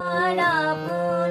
আপন